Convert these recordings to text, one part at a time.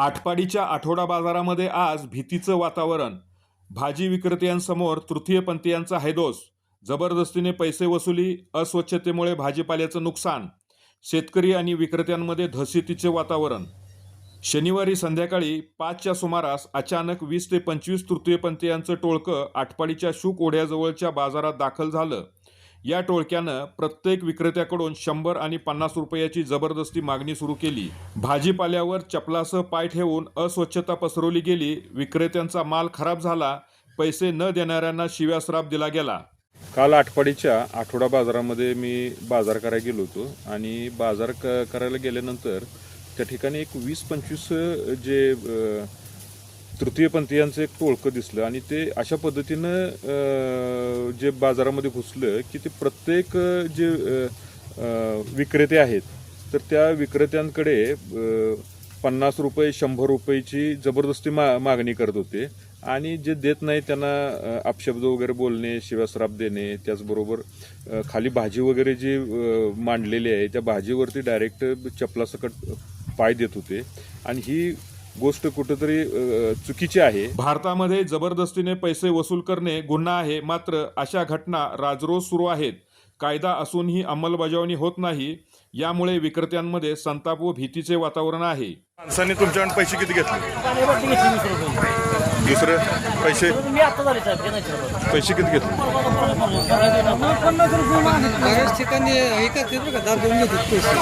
आटपाडीच्या आठवडा बाजारामध्ये आज भीतीचं वातावरण. भाजी विक्रेत्यांसमोर तृतीयपंथीयांचा हैदोस. जबरदस्तीने पैसे वसुली अस्वच्छतेमुळे भाजीपाल्याचं नुकसान. शेतकरी आणि विक्रेत्यांमध्ये धसितीचे वातावरण. शनिवारी संध्याकाळी पाचच्या सुमारास अचानक वीस ते पंचवीस तृतीयपंथीयांचं टोळकं आटपाडीच्या शुक ओढ्याजवळच्या बाजारात दाखल झालं. या टोळक्यानं प्रत्येक विक्रेत्याकडून शंभर आणि पन्नास रुपयाची जबरदस्ती मागणी सुरू केली. भाजीपाल्यावर चपलासह पाय ठेवून अस्वच्छता पसरवली गेली. विक्रेत्यांचा माल खराब झाला. पैसे न देणाऱ्यांना शिव्या श्राप दिला गेला. काल आठवडीच्या आठवडा बाजारामध्ये मी बाजार करायला गेलो होतो आणि बाजार क करायला गेल्यानंतर त्या ठिकाणी एक वीस पंचवीस जे तृतीयपंथीयांचं एक टोळकं दिसलं आणि ते अशा पद्धतीनं जे बाजारामध्ये घुसलं की ते प्रत्येक जे विक्रेते आहेत तर त्या विक्रेत्यांकडे पन्नास रुपये शंभर रुपयेची जबरदस्ती मा मागणी करत होते आणि जे देत नाही त्यांना अपशब्द वगैरे बोलणे शिवाश्राप देणे त्याचबरोबर खाली भाजी वगैरे जी मांडलेली आहे त्या भाजीवरती डायरेक्ट चपलासकट पाय देत होते आणि ही गोष्ट कुठंतरी चुकीची आहे. भारतामध्ये जबरदस्तीने पैसे वसूल करणे गुन्हा आहे मात्र अशा घटना राजरोज सुरू आहेत. कायदा असूनही अंमलबजावणी होत नाही यामुळे विक्रेत्यांमध्ये संताप व भीतीचे वातावरण आहे. माणसांनी तुमच्याकडून पैसे किती घेतले? दुसरे पैसे? पैसे किती घेतले. बऱ्याच ठिकाणी हे बरं का? दाब देऊन घेतात पैसे.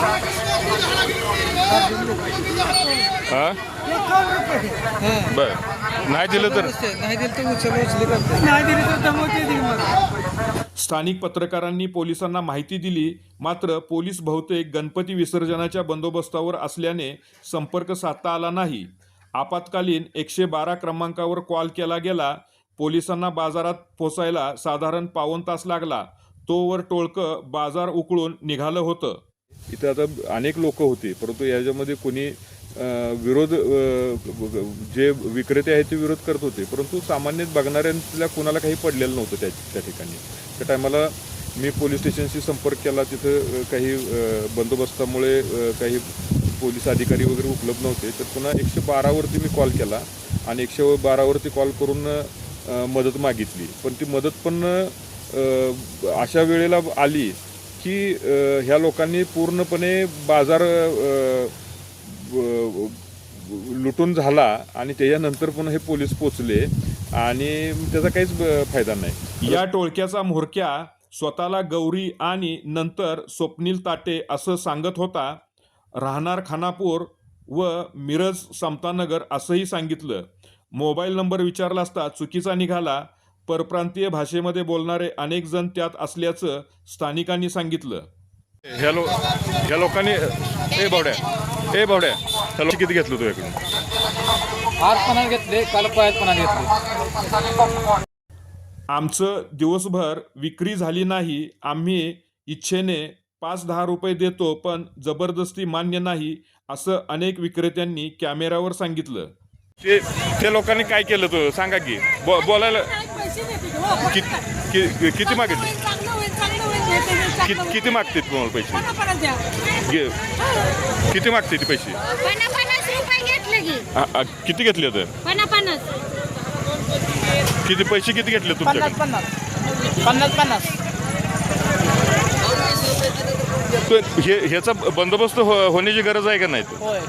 हा? बर. नाही दिलं तर? नसते. नाही दिलं तर उचल उचली करतात नाही दिली तर धमकी देईल मला. स्थानिक पत्रकारांनी पोलिसांना माहिती दिली मात्र पोलीस बहुतेक गणपती विसर्जनाच्या बंदोबस्तावर असल्याने संपर्क साधता आला नाही. आपत्कालीन एकशे बारा क्रमांकावर कॉल केला गेला पोलिसांना बाजारात पोचायला साधारण पाऊण तास लागला. तोवर टोळकं बाजार उकळून निघालं होतं. इथं आता अनेक लोक होती परंतु याच्यामध्ये कोणी विरोध जे विक्रेते आहेत ते विरोध करत होते परंतु सामान्य बघणाऱ्यांना कोणाला काही पडलेलं नव्हतं त्या त्या ठिकाणी. त्या टायमाला मी पोलीस स्टेशनशी संपर्क केला तिथं काही बंदोबस्तामुळे काही पोलीस अधिकारी वगैरे उपलब्ध नव्हते तर पुन्हा एकशे बारावरती मी कॉल केला आणि एकशे बारावरती कॉल करून मदत मागितली. पण ती मदत पण अशा वेळेला आली की ह्या लोकांनी पूर्णपणे बाजार लुटून झाला आणि त्याच्यानंतर पुन्हा हे पोलीस पोचले आणि त्याचा काहीच फायदा नाही. या टोळक्याचा म्होरक्या स्वतःला गौरी आणि नंतर स्वप्नील ताटे असं सांगत होता. राहणार खानापूर व मिरज समतानगर असंही सांगितलं. मोबाईल नंबर विचारला असता चुकीचा निघाला. परप्रांतीय भाषेमध्ये बोलणारे अनेक जण त्यात असल्याचं स्थानिकांनी सांगितलं. ह्या लो ह्या लोकांनी ए बावड्या ए बावड्या ह्या लोक किती घेतलं तुझ्याकडून आज पणात घेतले काल पणात घेतले. आमचं दिवसभर विक्री झाली नाही आम्ही इच्छेने पाच दहा रुपये देतो पण जबरदस्ती मान्य नाही असं अनेक विक्रेत्यांनी कॅमेऱ्यावर सांगितलं. ते त्या लोकांनी काय केलं तू? सांगा की. बो बोलायला कि- कि- किती मागितले? कि- किती मागते तुम्हाला पैसे? किती मागते ती पैसे? किती घेतले पन्नास किती पैसे किती घेतले तुमच्याकडे? पन्नास पन्नास पन्नास पन्नास तो हे ह्याचा बंदोबस्त हो- होण्याची गरज आहे का नाही होय.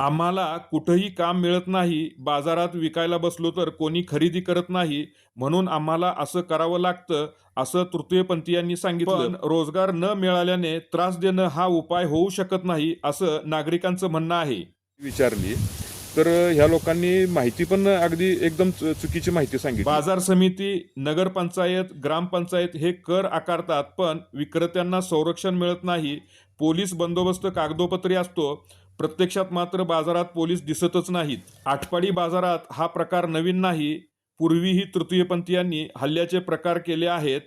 आम्हाला कुठंही काम मिळत नाही बाजारात विकायला बसलो तर कोणी खरेदी करत नाही म्हणून आम्हाला असं करावं लागतं असं तृतीयपंथीयांनी सांगितलं. पण रोजगार न मिळाल्याने त्रास देणं हा उपाय होऊ शकत नाही असं नागरिकांचं म्हणणं आहे. विचारली. तर ह्या लोकांनी माहिती पण अगदी एकदम चुकीची माहिती सांगितली. बाजार समिती नगरपंचायत ग्रामपंचायत हे कर आकारतात पण विक्रेत्यांना संरक्षण मिळत नाही. पोलीस बंदोबस्त कागदोपत्री असतो. प्रत्यक्षात मात्र बाजारात पोलीस दिसतच नाहीत. आठपाडी बाजारात हा प्रकार नवीन नाही. पूर्वीही तृतीयपंथीयांनी हल्ल्याचे प्रकार केले आहेत.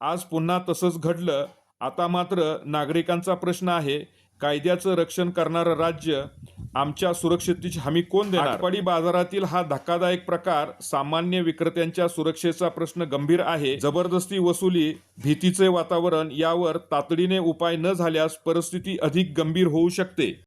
आज पुन्हा तसंच घडलं. आता मात्र नागरिकांचा प्रश्न आहे कायद्याचं रक्षण करणारं राज्य आमच्या सुरक्षेची हमी कोण देणार? आटपाडी बाजारातील हा धक्कादायक प्रकार सामान्य विक्रेत्यांच्या सुरक्षेचा प्रश्न गंभीर आहे. जबरदस्ती वसुली भीतीचे वातावरण यावर तातडीने उपाय न झाल्यास परिस्थिती अधिक गंभीर होऊ शकते.